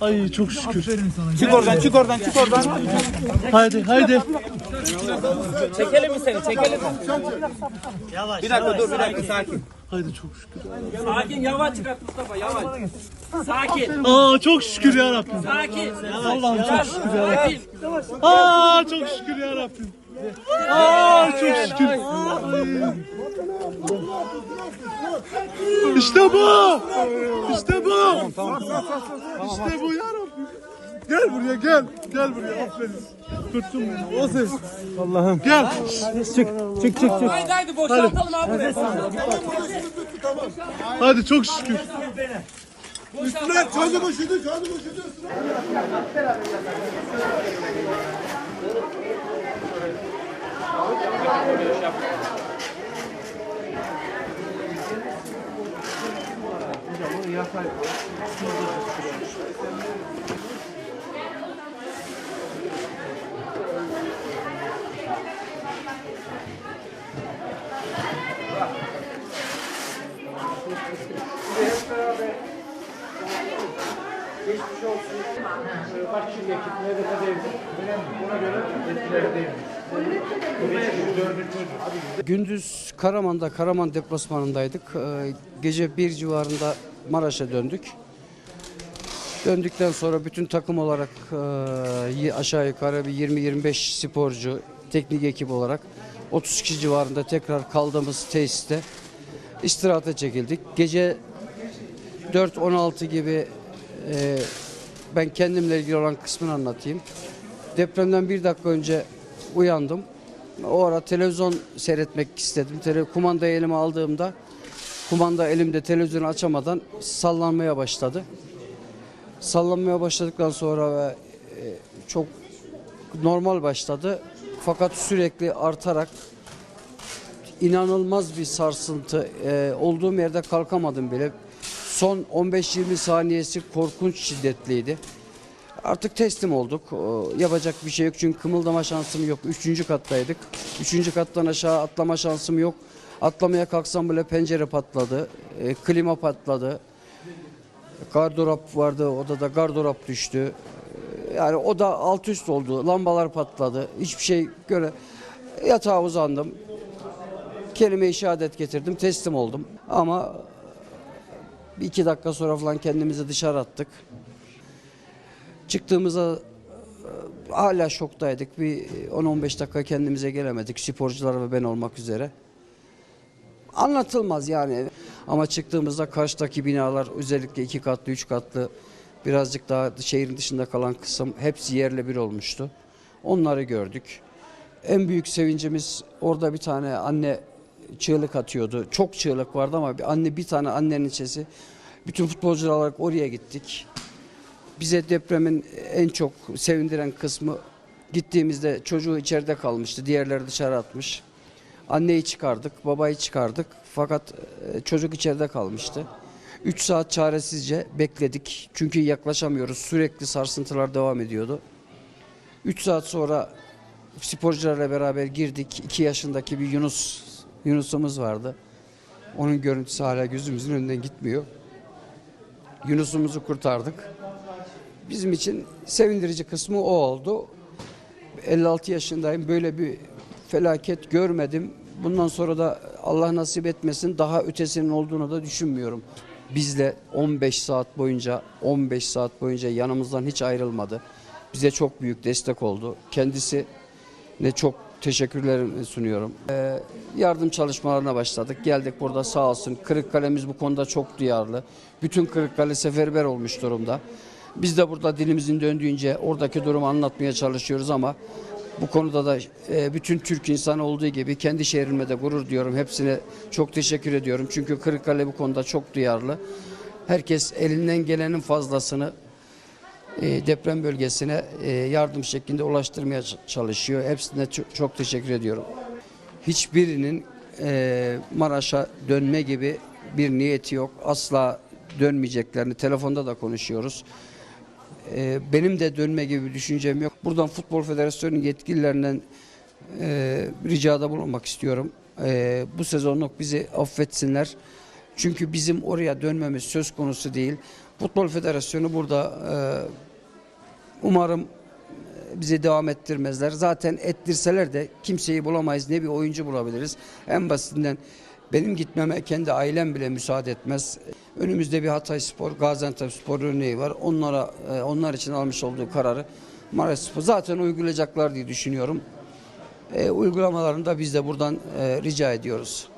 Ay çok şükür. Çık oradan, çık oradan, çık oradan. Haydi haydi. Çekelim mi seni? Çekelim mi? Bir dakika dur, bir dakika sakin. Haydi çok şükür. Sakin yavaş çıkart Mustafa yavaş. Sakin. Aa çok şükür ya Rabbim. Sakin. Allah'ım çok şükür ya Rabbim. Aa çok şükür ya Rabbim. Aa çok şükür. İşte bu. İşte bu. İşte bu ya Rabbim. Gel buraya gel. Gel buraya aferin. Kurttun beni. O ses. Allah'ım. Gel. Çık çık çık çık. Haydi haydi boşaltalım abi. Hadi çok şükür. Geçmiş olsun. Bak şimdi ekip nerede kadar evde. Buna göre etkileri değilmiş. Gündüz Karaman'da, Karaman deplasmanındaydık. Ee, Gece bir civarında Maraş'a döndük. Döndükten sonra bütün takım olarak e, aşağı yukarı bir 20-25 sporcu, teknik ekip olarak 30 kişi civarında tekrar kaldığımız tesiste istirahate çekildik. Gece 4-16 gibi e, ben kendimle ilgili olan kısmını anlatayım. Depremden bir dakika önce uyandım. O ara televizyon seyretmek istedim. Tele, kumandayı elime aldığımda kumanda elimde televizyonu açamadan sallanmaya başladı. Sallanmaya başladıktan sonra ve çok normal başladı. Fakat sürekli artarak inanılmaz bir sarsıntı. E, olduğum yerde kalkamadım bile. Son 15-20 saniyesi korkunç şiddetliydi. Artık teslim olduk. O, Yapacak bir şey yok çünkü kımıldama şansım yok. Üçüncü kattaydık. Üçüncü kattan aşağı atlama şansım yok. Atlamaya kalksam bile pencere patladı. e, klima patladı. Gardırop vardı odada gardırop düştü. E, Yani o da alt üst oldu. Lambalar patladı. Hiçbir şey göre yatağa uzandım. Kelime-i şehadet getirdim. Teslim oldum. Ama bir iki dakika sonra falan kendimizi dışarı attık. Çıktığımızda e, hala şoktaydık. Bir 10-15 dakika kendimize gelemedik. Sporcular ve ben olmak üzere. Anlatılmaz yani. Ama çıktığımızda karşıdaki binalar özellikle iki katlı, üç katlı birazcık daha şehrin dışında kalan kısım hepsi yerle bir olmuştu. Onları gördük. En büyük sevincimiz orada bir tane anne çığlık atıyordu. Çok çığlık vardı ama bir anne bir tane annenin sesi. Bütün futbolcular olarak oraya gittik. Bize depremin en çok sevindiren kısmı gittiğimizde çocuğu içeride kalmıştı. Diğerleri dışarı atmış. Anneyi çıkardık, babayı çıkardık. Fakat e, çocuk içeride kalmıştı. 3 saat çaresizce bekledik. Çünkü yaklaşamıyoruz. Sürekli sarsıntılar devam ediyordu. 3 saat sonra sporcularla beraber girdik. 2 yaşındaki bir Yunus Yunus'umuz vardı. Onun görüntüsü hala gözümüzün önünden gitmiyor. Yunus'umuzu kurtardık. Bizim için sevindirici kısmı o oldu. 56 yaşındayım. Böyle bir felaket görmedim. Bundan sonra da Allah nasip etmesin daha ötesinin olduğunu da düşünmüyorum. Bizle 15 saat boyunca 15 saat boyunca yanımızdan hiç ayrılmadı. Bize çok büyük destek oldu. Kendisi ne çok teşekkürlerimi sunuyorum. Ee, yardım çalışmalarına başladık. Geldik burada sağ olsun. Kırıkkale'miz bu konuda çok duyarlı. Bütün Kırıkkale seferber olmuş durumda. Biz de burada dilimizin döndüğünce oradaki durumu anlatmaya çalışıyoruz ama bu konuda da e, bütün Türk insanı olduğu gibi kendi şehrime de gurur diyorum. Hepsine çok teşekkür ediyorum. Çünkü Kırıkkale bu konuda çok duyarlı. Herkes elinden gelenin fazlasını e, deprem bölgesine e, yardım şeklinde ulaştırmaya çalışıyor. Hepsine çok teşekkür ediyorum. Hiçbirinin e, Maraş'a dönme gibi bir niyeti yok. Asla dönmeyeceklerini telefonda da konuşuyoruz. E, benim de dönme gibi bir düşüncem yok. Buradan Futbol Federasyonu yetkililerinden e, ricada bulunmak istiyorum. E, bu sezonluk bizi affetsinler. Çünkü bizim oraya dönmemiz söz konusu değil. Futbol Federasyonu burada e, umarım e, bize devam ettirmezler. Zaten ettirseler de kimseyi bulamayız. Ne bir oyuncu bulabiliriz. En basitinden benim gitmeme kendi ailem bile müsaade etmez. Önümüzde bir Hatay Spor, Gaziantep Spor örneği var. Onlara e, onlar için almış olduğu kararı Maraş Spor zaten uygulayacaklar diye düşünüyorum. E, uygulamalarını da biz de buradan e, rica ediyoruz.